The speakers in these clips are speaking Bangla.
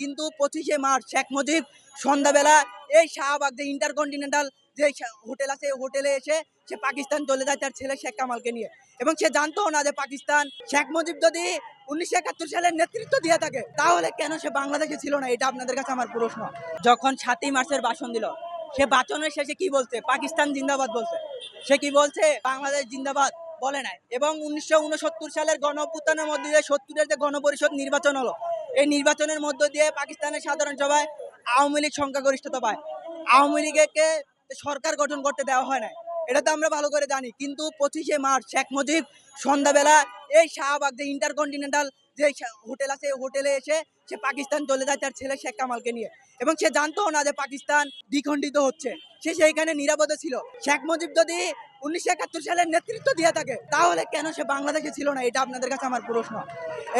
কিন্তু পঁচিশে মার্চ, শেখ মুজিব সন্ধ্যাবেলা এই শাহবাগ যে ইন্টারকন্টিনেন্টাল যে হোটেল আছে, হোটেলে এসে সে পাকিস্তান চলে যায় তার ছেলে শেখ কামালকে নিয়ে। এবং সে জানতো না যে পাকিস্তান, শেখ মুজিব যদি উনিশশো একাত্তর সালের নেতৃত্ব দিয়ে থাকে, তাহলে কেন সে বাংলাদেশে ছিল না? এটা আপনাদের কাছে আমার প্রশ্ন। যখন সাতই মার্চের ভাষণ দিল, সে বাচনের শেষে কি বলছে? পাকিস্তান জিন্দাবাদ বলছে। সে কি বলছে? বাংলাদেশ জিন্দাবাদ বলে নাই। এবং উনিশশো উনসত্তর সালের গণ মধ্যে দিয়ে সত্তরের যে গণপরিষদ নির্বাচন হলো এই নির্বাচনের মধ্য দিয়ে পাকিস্তানের সাধারণ সভায় আওয়ামী লীগ সংখ্যাগরিষ্ঠতা পায়। আওয়ামী লীগকে সরকার গঠন করতে দেওয়া হয় না এটা তো আমরা ভালো করে জানি। কিন্তু পঁচিশে মার্চ শেখ মুজিব সন্ধ্যাবেলা এই শাহবাগ যে ইন্টারকন্টিনেন্টাল যে হোটেল আছে, হোটেলে এসে সে পাকিস্তান চলে যায় তার ছেলে শেখ কামালকে নিয়ে। এবং সে জানতো না যে পাকিস্তান দ্বিখণ্ডিত হচ্ছে। সে সেইখানে নিরাপদে ছিল। শেখ মুজিব যদি উনিশশো একাত্তর সালের নেতৃত্ব দিয়ে থাকে, তাহলে কেন সে বাংলাদেশে ছিল না? এটা আপনাদের কাছে আমার প্রশ্ন।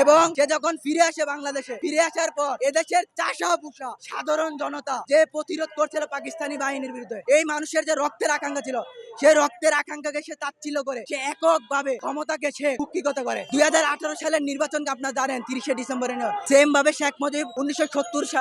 এবং সে যখন ফিরে আসে বাংলাদেশে, ফিরে আসার পর এদেশের চাষা পুষা সাধারণ জনতা যে প্রতিরোধ করছিল পাকিস্তানি বাহিনীর বিরুদ্ধে, এই মানুষের যে রক্তের আকাঙ্ক্ষা ছিল সে রক্তের আকাঙ্ক্ষাকে সে তাচ্ছিল্য করে, সে এককভাবে ক্ষমতাকে সে কুক্ষিগত করে। দুই হাজার আঠারো সালের নির্বাচনকে আপনারা জানেন, তিরিশে ডিসেম্বরে সেম ভাবে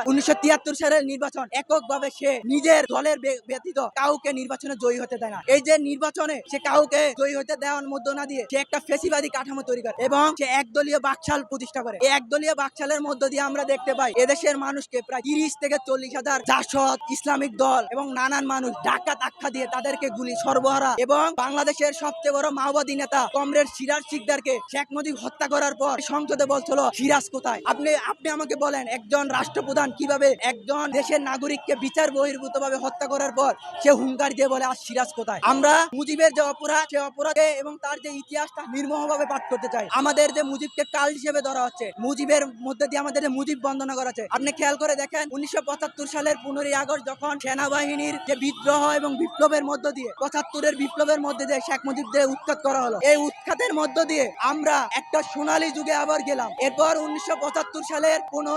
উনিশশো সালের নির্বাচন এককভাবে সে নিজের দলের ব্যতীত কাউকে নির্বাচনে জয়ী হতে দেয় না। এই যে নির্বাচনে সে কাউকে জয়ী হতে দেওয়ার মধ্য না দিয়ে সে একটা ফেসিবাদী কাঠামো তৈরি করে এবং সে একদলীয় বাকশাল প্রতিষ্ঠা করে। এই একদলীয় বাকশালের মধ্য দিয়ে আমরা দেখতে পাই এদেশের মানুষকে প্রায় তিরিশ থেকে চল্লিশ হাজার জাসদ, ইসলামিক দল এবং নানান মানুষ ডাকাত আখ্যা দিয়ে তাদেরকে গুলি সর্বহারা এবং বাংলাদেশের সবচেয়ে বড় মাওবাদী নেতা কমরেড সিরাজ শিকদারকে শেখ মুজিব হত্যা করার পর সংসদে বলছিল, সিরাজ কোথায়? আপনি আপনি আমাকে বলেন, একজন রাষ্ট্রপ্রধান কীভাবে একজন দেশের নাগরিককে বিচার বহির্ভূত ভাবে হত্যা করার পর সে হুঙ্কার দিয়ে বলে আর সিরাজ কোথায়? আমরা মুজিবের যে অপরাধ, সে অপরাধে এবং তার যে ইতিহাসটা নির্মমভাবে পাঠ করতে চাই। আমাদের যে মুজিবকে কাল হিসেবে ধরা হচ্ছে, মুজিবের মধ্যে দিয়ে আমাদের যে মুজিব বন্দনা করা হচ্ছে, আপনি খেয়াল করে দেখেন, উনিশশো পঁচাত্তর সালের পনেরোই আগস্ট যখন সেনাবাহিনীর যে বিদ্রোহ এবং বিপ্লবের মধ্য দিয়ে, পঁচাত্তরের বিপ্লবের মধ্যে দিয়ে শেখ মুজিবদের উৎখাত করা হলো, এই উৎখাতের মধ্য দিয়ে আমরা একটা সোনালী যুগে আবার গেলাম। এরপর উনিশশো পঁচাত্তর সালের কোন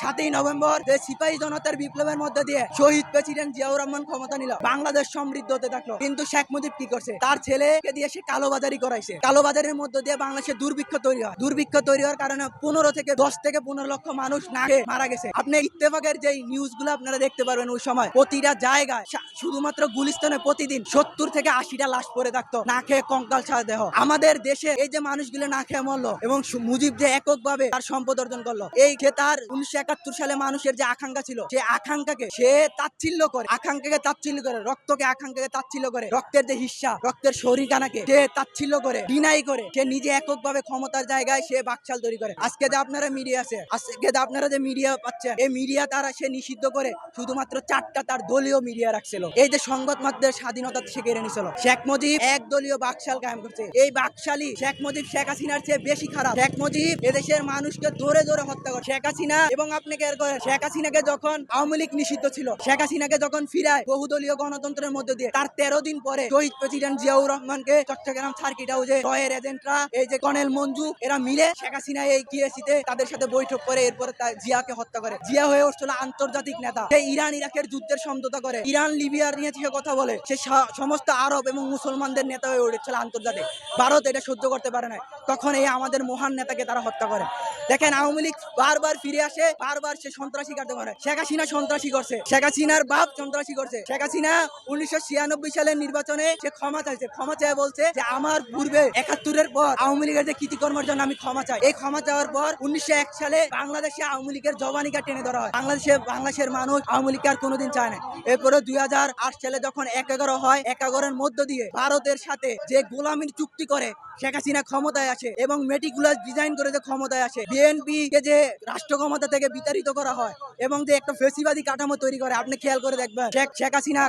সাতই নভেম্বর সিপাহী জনতার বিপ্লবের মধ্যে দিয়ে শহীদ প্রেসিডেন্ট জিয়াউর রহমান ক্ষমতা নিল। বাংলাদেশ সমৃদ্ধ হতে থাকল। কিন্তু শেখ মুজিব কি করছে? তার ছেলেকে দিয়ে সে কালোবাজারি করাইছে। কালোবাজারের মধ্য দিয়ে বাংলাদেশে দুর্ভিক্ষ তৈরি হয়। দুর্ভিক্ষ তৈরি হওয়ার কারণে পনেরো থেকে দশ থেকে পনেরো লক্ষ মানুষ না মারা গেছে। আপনি ইত্তেফাকের যে নিউজগুলো আপনারা দেখতে পারবেন ওই সময় প্রতিটা জায়গায় শুধুমাত্র গুলিস্তানে প্রতিদিন সত্তর থেকে আশিটা লাশ পড়ে থাকতো। না খেয়ে কঙ্কাল ছাড়া দেহ। আমাদের দেশে এই যে মানুষগুলো না খেয়ে মরলো এবং মুজিব যে এককভাবে তার সম্পদ অর্জন করল, এই যে তার উনিশশো একাত্তর সালে মানুষের যে আকাঙ্ক্ষা ছিল, সে আকাঙ্ক্ষাকে সে তাচ্ছিল্য করে, আকাঙ্ক্ষাকে তাচ্ছিল্য করে, রক্তকে আকাঙ্ক্ষাকে তাচ্ছিল্য করে, রক্তের যে হিস্সা, রক্তের শরীরখানাকে সে তাচ্ছিল্য করে ডিনাই করে, সে নিজে এককভাবে ক্ষমতার জায়গায় সে বাকশাল তৈরি করে। আজকে যে আপনারা মিডিয়া আছে, আজকে যে আপনারা যে মিডিয়া পাচ্ছেন, এই মিডিয়া তারা সে নিষিদ্ধ করে শুধুমাত্র চারটা তার দলীয় মিডিয়া রাখছিল। এই যে সংবাদ মাধ্যমের স্বাধীনতা সে কেড়ে নিছিল। শেখ মুজিব এক দলীয় বাকশাল কায়েম করছে। এই বাকশালী শেখ মুজিব, শেখ হাসিনার চেয়ে বেশি খারাপ। শেখ মুজিব এদেশের মানুষকে ধরে ধরে হত্যা করে। শেখ হাসিনা এবং আপনি কেয়ার করেন শেখ হাসিনাকে যখন আওয়ামী লীগ নিষিদ্ধ ছিল, শেখ হাসিনাকে যখন ফিরায় বহুদলীয় গণতন্ত্রের মধ্যে দিয়ে, তার তেরো দিন পরে শহীদ প্রেসিডেন্ট জিয়াউর রহমানকে চট্টগ্রাম সার্কিট হাউসে রয়ের এজেন্টরা, এই যে কর্নেল মঞ্জু, এরা মিলে শেখ হাসিনা এই গিয়েছিতে তাদের সাথে বৈঠক করে, এরপরে জিয়াকে হত্যা করে। জিয়া হয়ে উঠছিল আন্তর্জাতিক নেতা। সে ইরান, ইরাকের যুদ্ধের সমঝোতা করে। ইরান, লিবিয়ার নিয়ে সে কথা বলে, সে সমস্ত আরব এবং মুসলমানদের নেতা হয়ে উঠেছিল আন্তর্জাতিক। ভারত এটা সহ্য করতে পারে না তখন এই আমাদের মহান নেতাকে তারা হত্যা করে। দেখেন আওয়ামী লীগ বারবার ফিরে আসে, বারবার সে সন্ত্রাসী কার্য করে শেখ হাসিনা সন্ত্রাসী করছে। শেখ হাসিনার বাপ সন্ত্রাসী করছে। শেখ হাসিনা উনিশশো ছিয়ানব্বই সালের নির্বাচনে সে ক্ষমা চাইছে। ক্ষমা চেয়ে বলছে যে, আমার পূর্বে একাত্তরের পর আওয়ামী লীগের যে কৃতিকর্মের জন্য আমি ক্ষমা চাই। এই ক্ষমা চাওয়ার পর উনিশশো এক সালে বাংলাদেশে আওয়ামী লীগের জবানিকা টেনে ধরা হয়। বাংলাদেশে বাংলাদেশের মানুষ আওয়ামী লীগকে আর কোনোদিন চায় না। এরপরে দুই হাজার আট সালে যখন এক এগারো হয় এক এগারোর মধ্য দিয়ে ভারতের সাথে যে গোলামির চুক্তি করে শেখ হাসিনা ক্ষমতায় আসে এবং মেটিকুলাস ডিজাইন করে যে ক্ষমতায় আসে। বিএনপি কে যে রাষ্ট্র ক্ষমতা থেকে বিতাড়িত করা হয় এবং যে একটা ফেসিবাদী কাঠামো তৈরি করে, আপনি খেয়াল করে দেখবেন, শেখ শেখ হাসিনা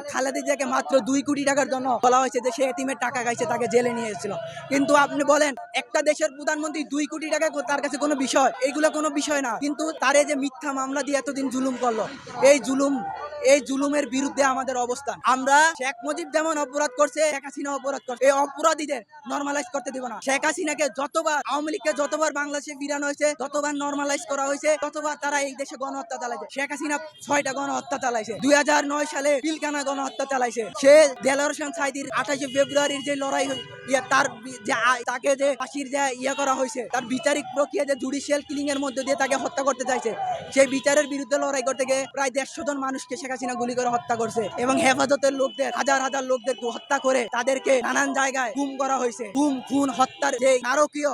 মাত্র দুই কোটি টাকার জন্য বলা হয়েছে যে সে এতিমের টাকা খাইছে, তাকে জেলে নিয়ে এসেছিল। কিন্তু আপনি বলেন, একটা দেশের প্রধানমন্ত্রী দুই কোটি টাকা তার কাছে কোনো বিষয়? এইগুলো কোনো বিষয় না। কিন্তু তারে যে মিথ্যা মামলা দিয়ে এতদিন জুলুম করল, এই জুলুম এই জুলুমের বিরুদ্ধে আমাদের অবস্থান। আমরা শেখ মুজিব যেমন অপরাধ করছে, শেখ হাসিনা অপরাধ করছে। এই অপরাধীদের নর্মালাইজ করতে দিব না। শেখ হাসিনাকে যতবার, আওয়ামী লীগকে যতবার বাংলাদেশে ফিরানো হয়েছে, ততবার নর্মালাইজ করা হয়েছে, ততবার তারা এই দেশে গণহত্যা চালাইছে। শেখ হাসিনা ছয়টা গণহত্যা চালাইছে। দুই সালে পিলকানা গণহত্যা চালাইছে। সে দেলোয়ার হোসেন সাইদির আঠাশে ফেব্রুয়ারির যে লড়াই ইয়ে তার যে তাকে যে ফাঁসির যে ইয়ে করা হয়েছে, তার বিচারিক প্রক্রিয়া যে জুডিশিয়াল কিলিং এর মধ্যে দিয়ে তাকে হত্যা করতে চাইছে। সেই বিচারের বিরুদ্ধে লড়াই করতে গিয়ে প্রায় দেড়শো জন মানুষকে শেখ হাসিনা গুলি করে হত্যা করছে এবং হেফাজতের লোকদের, হাজার হাজার লোকদের হত্যা করে তাদেরকে নানান জায়গায় গুম করা হয়েছে। গুম, খুন, হত্যার যে নারকীয়